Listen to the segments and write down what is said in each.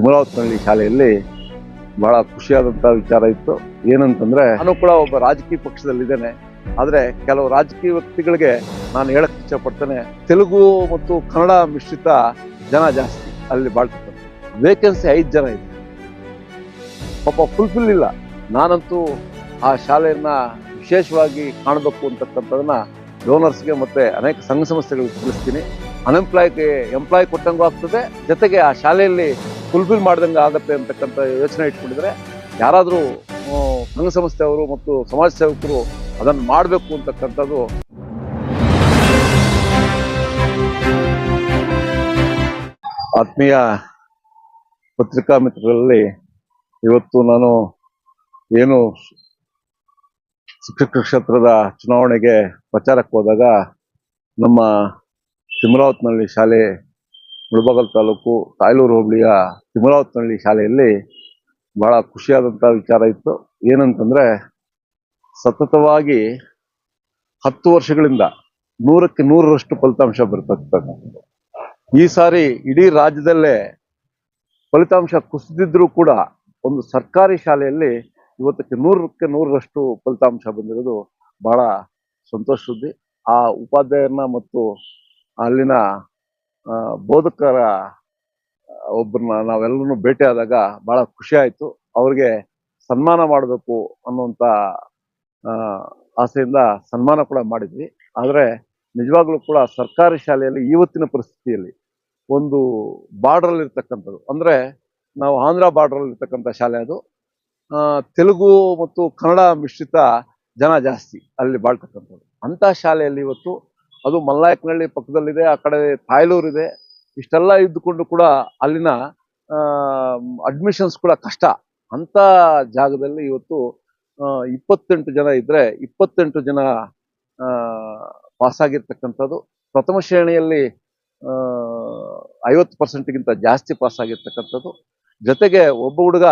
ತಿಮರಾವತ್ನಹಳ್ಳಿ ಶಾಲೆಯಲ್ಲಿ ಬಹಳ ಖುಷಿಯಾದಂಥ ವಿಚಾರ ಇತ್ತು. ಏನಂತಂದ್ರೆ, ನಾನು ಕೂಡ ಒಬ್ಬ ರಾಜಕೀಯ ಪಕ್ಷದಲ್ಲಿದ್ದೇನೆ. ಆದರೆ ಕೆಲವು ರಾಜಕೀಯ ವ್ಯಕ್ತಿಗಳಿಗೆ ನಾನು ಹೇಳಕ್ ಇಷ್ಟಪಡ್ತೇನೆ, ತೆಲುಗು ಮತ್ತು ಕನ್ನಡ ಮಿಶ್ರಿತ ಜನ ಜಾಸ್ತಿ ಅಲ್ಲಿ ಬಾಳ್ತಾರೆ ವೇಕೆನ್ಸಿ ಐದು ಜನ ಇದೆ. ಪಾಪ ಫುಲ್ಫಿಲ್ ಇಲ್ಲ. ನಾನಂತೂ ಆ ಶಾಲೆಯನ್ನ ವಿಶೇಷವಾಗಿ ಕಾಣಬೇಕು ಅಂತಕ್ಕಂಥದನ್ನ ಡೋನರ್ಸ್ಗೆ ಮತ್ತೆ ಅನೇಕ ಸಂಘ ಸಂಸ್ಥೆಗಳಿಗೆ ತಿಳಿಸ್ತೀನಿ. ಅನ್ಎಂಪ್ಲಾಯ್ಗೆ ಎಂಪ್ಲಾಯ್ ಕೊಟ್ಟಂಗೂ ಆಗ್ತದೆ. ಜೊತೆಗೆ ಆ ಶಾಲೆಯಲ್ಲಿ ಫುಲ್ಫಿಲ್ ಮಾಡ್ದಂಗೆ ಆಗುತ್ತೆ ಅಂತಕ್ಕಂಥ ಯೋಚನೆ ಇಟ್ಕೊಂಡಿದ್ರೆ ಯಾರಾದರೂ ಸಂಘ ಸಂಸ್ಥೆಯವರು ಮತ್ತು ಸಮಾಜ ಸೇವಕರು ಅದನ್ನು ಮಾಡಬೇಕು ಅಂತಕ್ಕಂಥದ್ದು. ಆತ್ಮೀಯ ಪತ್ರಿಕಾ ಮಿತ್ರರಲ್ಲಿ ಇವತ್ತು ನಾನು ಏನು ಶಿಕ್ಷಕ ಕ್ಷೇತ್ರದ ಚುನಾವಣೆಗೆ ಪ್ರಚಾರಕ್ಕೆ ಹೋದಾಗ ನಮ್ಮ ತಿಮರಾವತ್ನಹಳ್ಳಿ ಶಾಲೆ ಮುಳಬಾಗಲ್ ತಾಲೂಕು ತಾಯ್ಲೂರು ಹೋಬಳಿಯ ತಿಮರಾವತ್ನಹಳ್ಳಿ ಶಾಲೆಯಲ್ಲಿ ಬಹಳ ಖುಷಿಯಾದಂಥ ವಿಚಾರ ಇತ್ತು. ಏನಂತಂದ್ರೆ, ಸತತವಾಗಿ ಹತ್ತು ವರ್ಷಗಳಿಂದ ನೂರಕ್ಕೆ ನೂರರಷ್ಟು ಫಲಿತಾಂಶ ಬರ್ತಕ್ಕಂಥದ್ದು. ಈ ಸಾರಿ ಇಡೀ ರಾಜ್ಯದಲ್ಲೇ ಫಲಿತಾಂಶ ಕುಸಿದಿದ್ದರೂ ಕೂಡ ಒಂದು ಸರ್ಕಾರಿ ಶಾಲೆಯಲ್ಲಿ ಇವತ್ತಕ್ಕೆ ನೂರಕ್ಕೆ ನೂರರಷ್ಟು ಫಲಿತಾಂಶ ಬಂದಿರೋದು ಬಹಳ ಸಂತೋಷ ಸುದ್ದಿ. ಆ ಉಪಾಧ್ಯಾಯನ ಮತ್ತು ಅಲ್ಲಿನ ಬೋಧಕರ ಒಬ್ಬರನ್ನ ನಾವೆಲ್ಲರೂ ಭೇಟಿಯಾದಾಗ ಬಹಳ ಖುಷಿ ಆಯಿತು. ಅವ್ರಿಗೆ ಸನ್ಮಾನ ಮಾಡಬೇಕು ಅನ್ನುವಂಥ ಆಸೆಯಿಂದ ಸನ್ಮಾನ ಕೂಡ ಮಾಡಿದ್ವಿ. ಆದರೆ ನಿಜವಾಗ್ಲೂ ಕೂಡ ಸರ್ಕಾರಿ ಶಾಲೆಯಲ್ಲಿ ಇವತ್ತಿನ ಪರಿಸ್ಥಿತಿಯಲ್ಲಿ ಒಂದು ಬಾರ್ಡ್ರಲ್ಲಿ ಇರ್ತಕ್ಕಂಥದ್ದು ಅಂದ್ರೆ ನಾವು ಆಂಧ್ರ ಬಾರ್ಡ್ರಲ್ಲಿ ಇರ್ತಕ್ಕಂಥ ಶಾಲೆ ಅದು. ತೆಲುಗು ಮತ್ತು ಕನ್ನಡ ಮಿಶ್ರಿತ ಜನ ಜಾಸ್ತಿ ಅಲ್ಲಿ ಬಾಳ್ತಕ್ಕಂಥದ್ದು. ಅಂಥ ಶಾಲೆಯಲ್ಲಿ ಇವತ್ತು ಅದು ಮಲ್ಲಾಯಕನಹಳ್ಳಿ ಪಕ್ಕದಲ್ಲಿದೆ, ಆ ಕಡೆ ತಾಯ್ಲೂರ್ ಇದೆ ಇಷ್ಟೆಲ್ಲ ಇದ್ದುಕೊಂಡು ಕೂಡ ಅಲ್ಲಿನ ಅಡ್ಮಿಷನ್ಸ್ ಕೂಡ ಕಷ್ಟ. ಅಂತ ಜಾಗದಲ್ಲಿ ಇವತ್ತು ಇಪ್ಪತ್ತೆಂಟು ಜನ ಇದ್ರೆ ಇಪ್ಪತ್ತೆಂಟು ಜನ ಪಾಸ್ ಆಗಿರ್ತಕ್ಕಂಥದ್ದು. ಪ್ರಥಮ ಶ್ರೇಣಿಯಲ್ಲಿ ಐವತ್ತು ಪರ್ಸೆಂಟ್ಗಿಂತ ಜಾಸ್ತಿ ಪಾಸ್ ಆಗಿರ್ತಕ್ಕಂಥದ್ದು. ಜೊತೆಗೆ ಒಬ್ಬ ಹುಡುಗ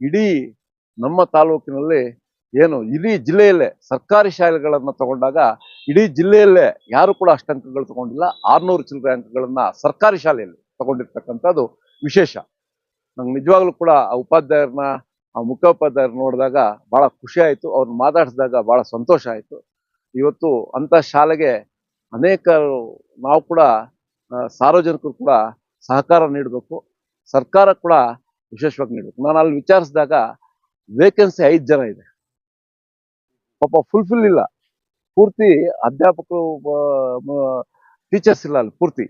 ಇಡೀ ನಮ್ಮ ತಾಲೂಕಿನಲ್ಲಿ ಏನು ಇಡೀ ಜಿಲ್ಲೆಯಲ್ಲೇ ಸರ್ಕಾರಿ ಶಾಲೆಗಳನ್ನು ತಗೊಂಡಾಗ ಇಡೀ ಜಿಲ್ಲೆಯಲ್ಲೇ ಯಾರು ಕೂಡ ಅಷ್ಟು ಅಂಕಗಳು ತಗೊಂಡಿಲ್ಲ. ಆರ್ನೂರು ಚಿಲ್ಲರೆ ಅಂಕಗಳನ್ನು ಸರ್ಕಾರಿ ಶಾಲೆಯಲ್ಲಿ ತಗೊಂಡಿರ್ತಕ್ಕಂಥದ್ದು ವಿಶೇಷ. ನಂಗೆ ನಿಜವಾಗ್ಲೂ ಕೂಡ ಆ ಉಪಾಧ್ಯಾಯರನ್ನ ಆ ಮುಖ್ಯೋಪಾಧ್ಯಾಯರು ನೋಡಿದಾಗ ಬಹಳ ಖುಷಿ ಆಯಿತು. ಅವ್ರನ್ನ ಮಾತಾಡಿಸಿದಾಗ ಬಹಳ ಸಂತೋಷ ಆಯಿತು. ಇವತ್ತು ಅಂತ ಶಾಲೆಗೆ ಅನೇಕ ನಾವು ಕೂಡ ಸಾರ್ವಜನಿಕರು ಕೂಡ ಸಹಕಾರ ನೀಡಬೇಕು. ಸರ್ಕಾರ ಕೂಡ ವಿಶೇಷವಾಗಿ ನೀಡಬೇಕು. ನಾನು ಅಲ್ಲಿ ವಿಚಾರಿಸಿದಾಗ ವೇಕೆನ್ಸಿ ಐದು ಜನ ಇದೆ. ಪಾಪ ಫುಲ್ಫಿಲ್ ಇಲ್ಲ. ಪೂರ್ತಿ ಅಧ್ಯಾಪಕರು ಟೀಚರ್ಸ್ ಇಲ್ಲ ಅಲ್ಲಿ ಪೂರ್ತಿ.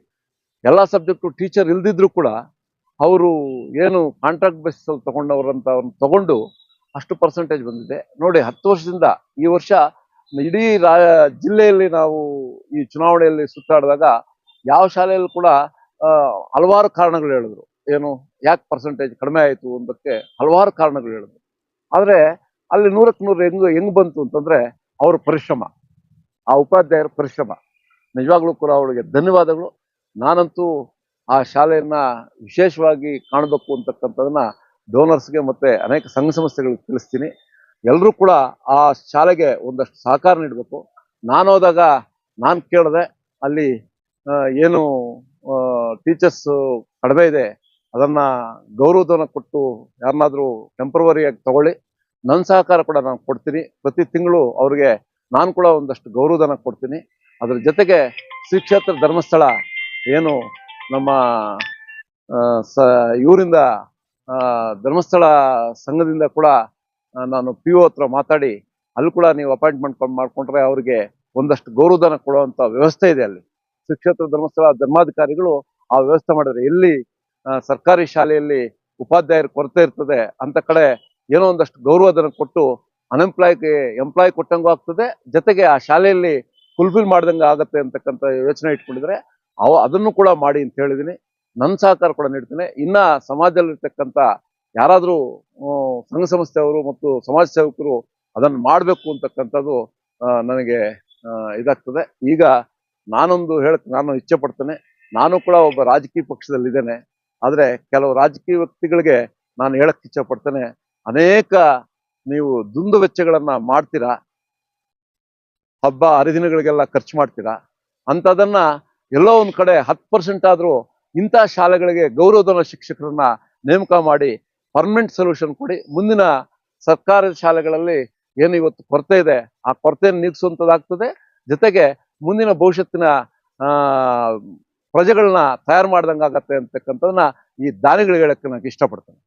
ಎಲ್ಲ ಸಬ್ಜೆಕ್ಟು ಟೀಚರ್ ಇಲ್ದಿದ್ರು ಕೂಡ ಅವರು ಏನು ಕಾಂಟ್ರಾಕ್ಟ್ ಬೇಸಲ್ಲಿ ತಗೊಂಡವ್ರಂತ ಅವ್ರನ್ನ ತಗೊಂಡು ಅಷ್ಟು ಪರ್ಸೆಂಟೇಜ್ ಬಂದಿದೆ. ನೋಡಿ, ಹತ್ತು ವರ್ಷದಿಂದ ಈ ವರ್ಷ ಇಡೀ ರಾ, ಜಿಲ್ಲೆಯಲ್ಲಿ ನಾವು ಈ ಚುನಾವಣೆಯಲ್ಲಿ ಸುತ್ತಾಡಿದಾಗ ಯಾವ ಶಾಲೆಯಲ್ಲೂ ಕೂಡ ಹಲವಾರು ಕಾರಣಗಳು ಹೇಳಿದ್ರು. ಏನು, ಯಾಕೆ ಪರ್ಸೆಂಟೇಜ್ ಕಡಿಮೆ ಆಯಿತು ಅನ್ನೋದಕ್ಕೆ ಹಲವಾರು ಕಾರಣಗಳು ಹೇಳಿದ್ರು. ಆದರೆ ಅಲ್ಲಿ ನೂರಕ್ಕೆ ನೂರು ಹೆಂಗ್ ಹೆಂಗ್ ಬಂತು ಅಂತಂದ್ರೆ ಅವ್ರ ಪರಿಶ್ರಮ. ಆ ಉಪಾಧ್ಯಾಯರ ಪರಿಶ್ರಮ. ನಿಜವಾಗ್ಲೂ ಕೂಡ ಅವಳಿಗೆ ಧನ್ಯವಾದಗಳು. ನಾನಂತೂ ಆ ಶಾಲೆಯನ್ನ ವಿಶೇಷವಾಗಿ ಕಾಣಬೇಕು ಅಂತಕ್ಕಂಥದನ್ನ ಡೋನರ್ಸ್ಗೆ ಮತ್ತೆ ಅನೇಕ ಸಂಘ ಸಂಸ್ಥೆಗಳಿಗೆ ತಿಳಿಸ್ತೀನಿ. ಎಲ್ಲರೂ ಕೂಡ ಆ ಶಾಲೆಗೆ ಒಂದಷ್ಟು ಸಹಕಾರ ನೀಡಬೇಕು. ನಾನು ಹೋದಾಗ ನಾನು ಕೇಳಿದೆ, ಅಲ್ಲಿ ಏನು ಟೀಚರ್ಸ್ ಕಡಿಮೆ ಇದೆ, ಅದನ್ನ ಗೌರವಧನ ಕೊಟ್ಟು ಯಾರನ್ನಾದ್ರೂ ಟೆಂಪ್ರವರಿಯಾಗಿ ತಗೊಳ್ಳಿ. ನನ್ನ ಸಹಕಾರ ಕೂಡ ನಾನು ಕೊಡ್ತೀನಿ. ಪ್ರತಿ ತಿಂಗಳು ಅವ್ರಿಗೆ ನಾನು ಕೂಡ ಒಂದಷ್ಟು ಗೌರವಧನ ಕೊಡ್ತೀನಿ. ಅದ್ರ ಜೊತೆಗೆ ಶ್ರೀ ಕ್ಷೇತ್ರ ಧರ್ಮಸ್ಥಳ ಏನು ನಮ್ಮ ಸ, ಇವರಿಂದ ಧರ್ಮಸ್ಥಳ ಸಂಘದಿಂದ ಕೂಡ ನಾನು ಪಿ ಒ ಹತ್ರ ಮಾತಾಡಿ, ಅಲ್ಲಿ ಕೂಡ ನೀವು ಅಪಾಯಿಂಟ್ಮೆಂಟ್ ಮಾಡ್ಕೊಂಡ್ರೆ ಅವ್ರಿಗೆ ಒಂದಷ್ಟು ಗೌರವಧನ ಕೊಡುವಂಥ ವ್ಯವಸ್ಥೆ ಇದೆ ಅಲ್ಲಿ. ಶ್ರೀ ಕ್ಷೇತ್ರ ಧರ್ಮಸ್ಥಳ ಧರ್ಮಾಧಿಕಾರಿಗಳು ಆ ವ್ಯವಸ್ಥೆ ಮಾಡಿದ್ರೆ ಎಲ್ಲಿ ಸರ್ಕಾರಿ ಶಾಲೆಯಲ್ಲಿ ಉಪಾಧ್ಯಾಯರ ಕೊರತೆ ಇರ್ತದೆ ಅಂತ ಕಡೆ ಏನೋ ಒಂದಷ್ಟು ಗೌರವಧನ ಕೊಟ್ಟು ಅನ್ಎಂಪ್ಲಾಯ್ಗೆ ಎಂಪ್ಲಾಯ್ ಕೊಟ್ಟಂಗೂ ಆಗ್ತದೆ. ಜೊತೆಗೆ ಆ ಶಾಲೆಯಲ್ಲಿ ಫುಲ್ಫಿಲ್ ಮಾಡ್ದಂಗೆ ಆಗತ್ತೆ ಅಂತಕ್ಕಂಥ ಯೋಚನೆ ಇಟ್ಕೊಂಡಿದ್ರೆ ಅವ ಅದನ್ನು ಕೂಡ ಮಾಡಿ ಅಂತ ಹೇಳಿದೀನಿ. ನನ್ನ ಸಹಕಾರ ಕೂಡ ನೀಡ್ತೇನೆ. ಇನ್ನ ಸಮಾಜದಲ್ಲಿರ್ತಕ್ಕಂಥ ಯಾರಾದರೂ ಸಂಘ ಸಂಸ್ಥೆಯವರು ಮತ್ತು ಸಮಾಜ ಸೇವಕರು ಅದನ್ನು ಮಾಡಬೇಕು ಅಂತಕ್ಕಂಥದ್ದು ನನಗೆ ಇದಾಗ್ತದೆ. ಈಗ ನಾನೊಂದು ಹೇಳ ನಾನು ಇಚ್ಛೆ ಪಡ್ತೇನೆ. ನಾನು ಕೂಡ ಒಬ್ಬ ರಾಜಕೀಯ ಪಕ್ಷದಲ್ಲಿದ್ದೇನೆ. ಆದರೆ ಕೆಲವು ರಾಜಕೀಯ ವ್ಯಕ್ತಿಗಳಿಗೆ ನಾನು ಹೇಳಕ್ಕೆ ಇಚ್ಛೆ ಪಡ್ತೇನೆ. ಅನೇಕ ನೀವು ದುಂದು ವೆಚ್ಚಗಳನ್ನ ಮಾಡ್ತೀರಾ? ಹಬ್ಬ, ಹರಿದಿನಗಳಿಗೆಲ್ಲ ಖರ್ಚು ಮಾಡ್ತೀರಾ? ಅಂಥದನ್ನ ಎಲ್ಲೋ ಒಂದು ಕಡೆ ಹತ್ತು ಪರ್ಸೆಂಟ್ ಆದ್ರೂ ಇಂಥ ಶಾಲೆಗಳಿಗೆ ಗೌರವಧನ ಶಿಕ್ಷಕರನ್ನ ನೇಮಕ ಮಾಡಿ ಪರ್ಮನೆಂಟ್ ಸೊಲ್ಯೂಷನ್ ಕೊಡಿ. ಮುಂದಿನ ಸರ್ಕಾರಿ ಶಾಲೆಗಳಲ್ಲಿ ಏನು ಇವತ್ತು ಕೊರತೆ ಇದೆ, ಆ ಕೊರತೆಯನ್ನು ನೀಗಿಸುವಂಥದ್ದಾಗ್ತದೆ ಜೊತೆಗೆ ಮುಂದಿನ ಭವಿಷ್ಯತ್ತಿನ ಪ್ರಜೆಗಳನ್ನ ತಯಾರು ಮಾಡ್ದಂಗೆ ಆಗತ್ತೆ ಅಂತಕ್ಕಂಥದನ್ನ ಈ ದಾನಿಗಳಿಗೆ ಹೇಳಕ್ಕೆ ನನಗೆ ಇಷ್ಟಪಡ್ತೇನೆ.